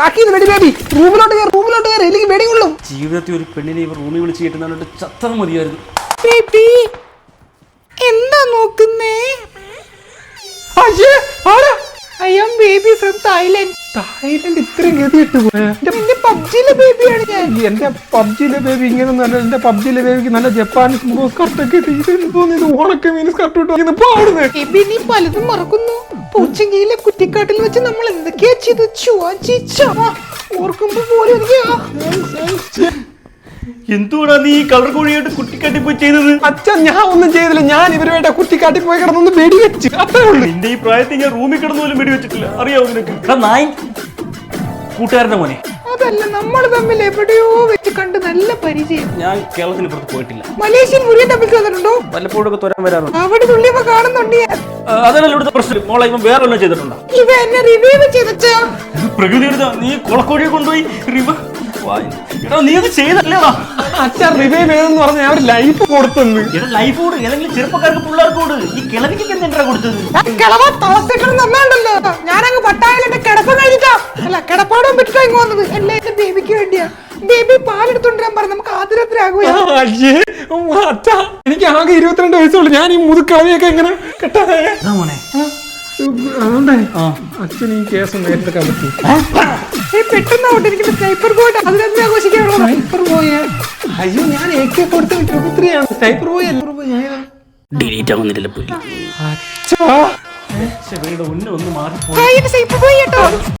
താക്കീത് വെടി ബേബി റൂമിലോട്ട് കയറി റൂമിലോട്ട് കയറി. എനിക്ക് വെടി കൊള്ളും ജീവിതത്തിൽ ഒരു പെണ്ണിനെ ഇവർ റൂമിൽ വിളിച്ച് കിട്ടുന്നതിനോട്ട് ചത്തത് മതിയായിരുന്നു. ബേബി എന്താ നോക്കുന്നേ? Am baby from Thailand Thailand ഇത്രയും ഗതിയിട്ട് പോയാ? എന്റെ പബ്ജിയിലെ ബേബിയാണ് ഞാൻ. എന്റെ പബ്ജിയിലെ ബേബി ഇങ്ങനെ നല്ല എന്റെ പബ്ജിയിലെ ബേബിക്ക് നല്ല ജപ്പാനീസ് സ്കർട്ടൊക്കെ തോന്നിയത് ഓണക്ക മീൻ സ്കർട്ട് ഇട്ട് പാടുന്നത് ബേബി നീ പലതും മറക്കുന്നു. പൂച്ചെങ്കിയിലെ കുറ്റിക്കാട്ടിൽ വെച്ച് നമ്മൾ എന്തൊക്കെയാ ചെയ്ത് ചുവാ ചീച്ച ഓർക്കുമ്പോ പോലും എനിക്ക് ആ. എന്തുകൊണ്ടാ നീ കളർ കോഴിയായിട്ട് കുട്ടിക്കാട്ടി പോയി ചെയ്തത്? അച്ഛൻ ഞാൻ ഒന്നും ചെയ്തില്ല. ഞാൻ ഇവരുമായിട്ട് കുട്ടിക്കാട്ടി പോയി കിടന്നൊന്ന് വെടി വെച്ച്. അത്രേ ഉള്ളൂ. നിന്റെ ഈ പ്രായത്തിൽ ഞാൻ റൂമിൽ കിടന്നു പോലും വെടി വെച്ചിട്ടില്ല. അറിയാവോ നിനക്ക്? നായി. കൂട്ടുകാരന്റെ മോനെ. അതല്ല നമ്മൾ തമ്മിൽ എവിടെയോ വെച്ച് കണ്ട് നല്ല പരിചയം. ഞാൻ കേരളത്തിന് പുറത്ത് പോയിട്ടില്ല. മലേഷ്യൻ മുറിയൻ തമ്മിൽ വന്നിട്ടുണ്ടോ? തുരാൻ വരാറുണ്ട്. അവിടെ തുള്ളിയപ്പോ കാണുന്നുണ്ട് അതല്ല ഇവിടുത്തെ പ്രശ്നം. മോളെ ഇവൻ വേറെ ഒന്നും ചെയ്തിട്ടുണ്ടോ? ഇവ എന്നെ റിവ്യൂ ചെയ്തച്ചാ. പ്രകൃതി എടുത്ത നീ കുളക്കോഴിയെ കൊണ്ടുപോയി റിവ. എടാ നീ അത് ചെയ്തല്ലേടാ അച്ഛൻ റിവൈവ് ചെയ്തെന്ന് പറഞ്ഞ ഞാൻ ഒരു ലൈഫ് കൊടുത്തെന്ന് ലൈഫ് കൂട് ഏതെങ്കിലും ചെറുപ്പക്കാർക്ക് പിള്ളേർക്ക് കൂട് ഈ കിളവിക്ക് എന്തിനാ കൊടുത്തത്? കിളവ തളത്തിട്ട് നന്നാണ്ടല്ലോ കിടപ്പാടും പറ്റിട്ടാ ഇങ്ങ് വന്നത്. എല്ലാവരും എന്റെ ബേബിക്ക് വേണ്ടിയാ. ബേബി പാലെടുത്തോണ്ടിരാൻ പറഞ്ഞു. നമുക്ക് ആദ്യരാത്രി എനിക്ക് ആകെ ഇരുപത്തിരണ്ട് വയസ്സുള്ളൂ. ഞാൻ ഈ മുതുക്കളവിയൊക്കെ എങ്ങനെ കെട്ടാതെ. അതാ മോനെ. അതുകൊണ്ടേ ആ. അച്ഛൻ ഈ കേസ് ഏറ്റെടുക്കാൻ പറ്റും. പെട്ടെന്ന് ഔട്ട് എനിക്ക് സ്നൈപ്പർ പോയിട്ട് അതിനെന്ത് ആഘോഷിക്കാണോ സ്നൈപ്പർ പോയ അയ്യോ ഞാൻ എ കെ കൊടുത്ത ആണ് സ്നൈപ്പർ പോയ ഡിലീറ്റ് ആവുന്നില്ല അച്ഛാ. ഒന്ന് മാറി